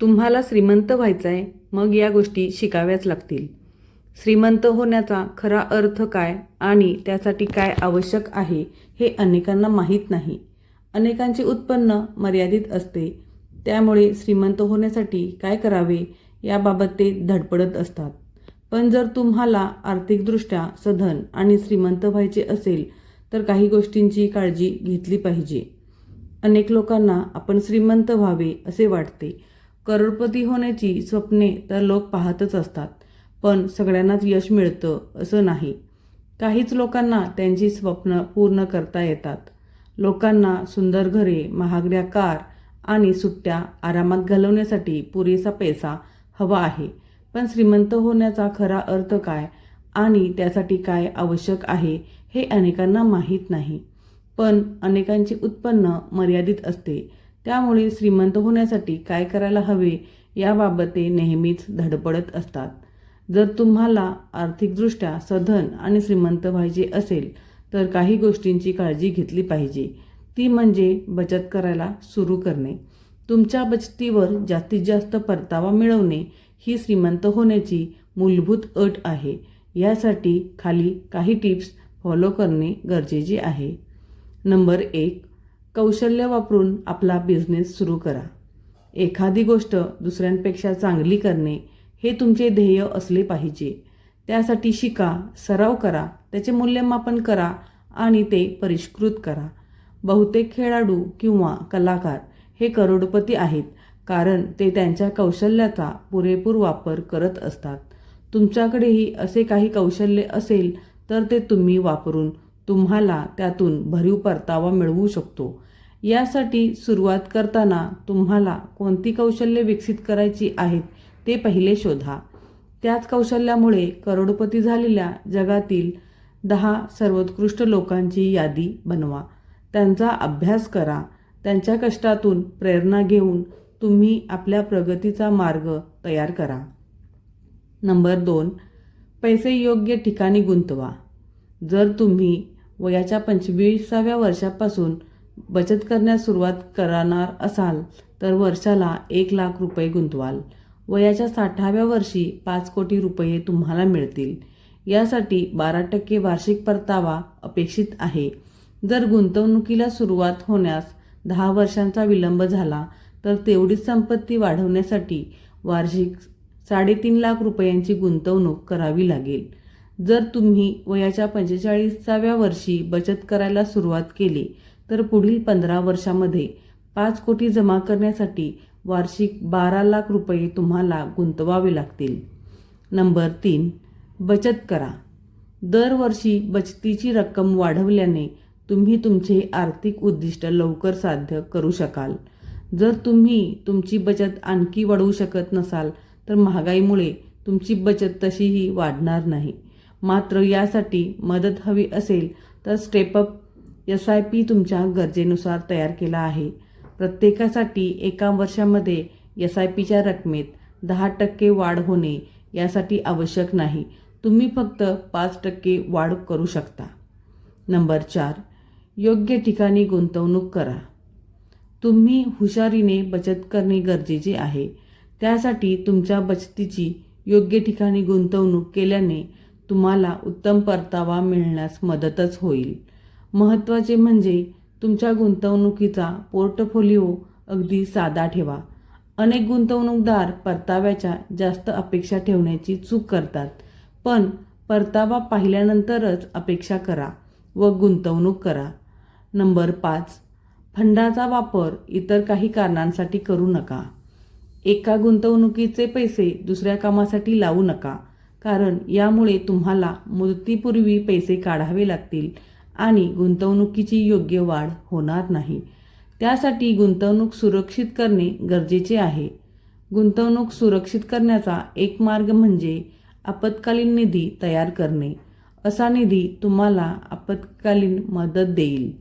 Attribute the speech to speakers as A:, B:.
A: तुम्हाला श्रीमंत व्हायचं आहे मग या गोष्टी शिकाव्याच लागतील. श्रीमंत होण्याचा खरा अर्थ काय आणि त्यासाठी काय आवश्यक आहे हे अनेकांना माहीत नाही. अनेकांचे उत्पन्न मर्यादित असते. त्यामुळे श्रीमंत होण्यासाठी काय करावे याबाबत ते धडपडत असतात. पण जर तुम्हाला आर्थिकदृष्ट्या सधन आणि श्रीमंत व्हायचे असेल तर काही गोष्टींची काळजी घेतली पाहिजे. अनेक लोकांना आपण श्रीमंत व्हावे असे वाटते करोडपती होण्याची स्वप्ने तर लोक पाहतच असतात पण सगळ्यांनाच यश मिळतं असं नाही. काहीच लोकांना त्यांची स्वप्न पूर्ण करता येतात. लोकांना सुंदर घरे महागड्या कार आणि सुट्ट्या आरामात घालवण्यासाठी पुरेसा पैसा हवा आहे. पण श्रीमंत होण्याचा खरा अर्थ काय आणि त्यासाठी काय आवश्यक आहे हे अनेकांना माहीत नाही. पण अनेकांचे उत्पन्न मर्यादित असते. त्यामुळे श्रीमंत होण्यासाठी काय करायला हवे याबाबत ते नेहमीच धडपडत असतात. जर तुम्हाला आर्थिकदृष्ट्या सधन आणि श्रीमंत व्हायचे असेल तर काही गोष्टींची काळजी घेतली पाहिजे. ती म्हणजे बचत करायला सुरू करणे. तुमच्या बचतीवर जास्तीत जास्त परतावा मिळवणे ही श्रीमंत होण्याची मूलभूत अट आहे. यासाठी खाली काही टिप्स फॉलो करणे गरजेचे आहे. नंबर एक कौशल्य वापरून आपला बिझनेस सुरू करा. एखादी गोष्ट दुसऱ्यांपेक्षा चांगली करणे हे तुमचे ध्येय असले पाहिजे. त्यासाठी शिका सराव करा त्याचे मूल्यमापन करा आणि ते परिष्कृत करा. बहुतेक खेळाडू किंवा कलाकार हे करोडपती आहेत कारण ते त्यांच्या कौशल्याचा पुरेपूर वापर करत असतात. तुमच्याकडेही असे काही कौशल्य असेल तर ते तुम्ही वापरून तुम्हाला त्यातून भरीव परतावा मिळवू शकतो. यासाठी सुरुवात करताना तुम्हाला कोणती कौशल्ये विकसित करायची आहेत ते पहिले शोधा. त्याच कौशल्यामुळे करोडपती झालेल्या जगातील दहा सर्वोत्कृष्ट लोकांची यादी बनवा. त्यांचा अभ्यास करा. त्यांच्या कष्टातून प्रेरणा घेऊन तुम्ही आपल्या प्रगतीचा मार्ग तयार करा. नंबर दोन पैसे योग्य ठिकाणी गुंतवा. जर तुम्ही वयाच्या पंचवीसाव्या वर्षापासून बचत करण्यास सुरुवात करणार असाल तर वर्षाला एक लाख रुपये गुंतवाल. वयाच्या साठाव्या वर्षी पाच कोटी रुपये तुम्हाला मिळतील. यासाठी बारा टक्के वार्षिक परतावा अपेक्षित आहे. जर गुंतवणुकीला सुरुवात होण्यास दहा वर्षांचा विलंब झाला तर तेवढीच संपत्ती वाढवण्यासाठी वार्षिक साडेतीन लाख रुपयांची गुंतवणूक करावी लागेल. जर तुम्ही वयाच्या पंचेचाळीसाव्या वर्षी बचत करायला सुरुवात केली तर पुढील पंधरा वर्षामध्ये पाच कोटी जमा करण्यासाठी वार्षिक बारा लाख रुपये तुम्हाला गुंतवावे लागतील. नंबर तीन बचत करा. दरवर्षी बचतीची रक्कम वाढवल्याने तुम्ही तुमचे आर्थिक उद्दिष्ट लवकर साध्य करू शकाल. जर तुम्ही तुमची बचत आणखी वाढवू शकत नसाल तर महागाईमुळे तुमची बचत तशीही वाढणार नाही. मात्र यासाठी मदत हवी असेल तर स्टेपअप एस आय पी तुमच्या गरजेनुसार तयार केला आहे. प्रत्येकासाठी एका वर्षामध्ये एस आय पीच्या रकमेत दहा टक्के वाढ होणे यासाठी आवश्यक नाही. तुम्ही फक्त पाच टक्के वाढ करू शकता. नंबर चार योग्य ठिकाणी गुंतवणूक करा. तुम्ही हुशारीने बचत करणे गरजेचे आहे. त्यासाठी तुमच्या बचतीची योग्य ठिकाणी गुंतवणूक केल्याने तुम्हाला उत्तम परतावा मिळण्यास मदतच होईल. महत्त्वाचे म्हणजे तुमच्या गुंतवणुकीचा पोर्टफोलिओ अगदी साधा ठेवा. अनेक गुंतवणूकदार परताव्याच्या जास्त अपेक्षा ठेवण्याची चूक करतात पण परतावा पाहिल्यानंतरच अपेक्षा करा व गुंतवणूक करा. नंबर पाच फंडाचा वापर इतर काही कारणांसाठी करू नका. एका गुंतवणुकीचे पैसे दुसऱ्या कामासाठी लावू नका. कारण यामुळे तुम्हाला मुदतीपूर्वी पैसे काढावे लागतील आणि गुंतवणुकीची योग्य वाढ होणार नाही. त्यासाठी गुंतवणूक सुरक्षित करणे गरजेचे आहे. गुंतवणूक सुरक्षित करण्याचा एक मार्ग म्हणजे आपत्कालीन निधी तयार करणे. असा निधी तुम्हाला आपत्कालीन मदत देईल.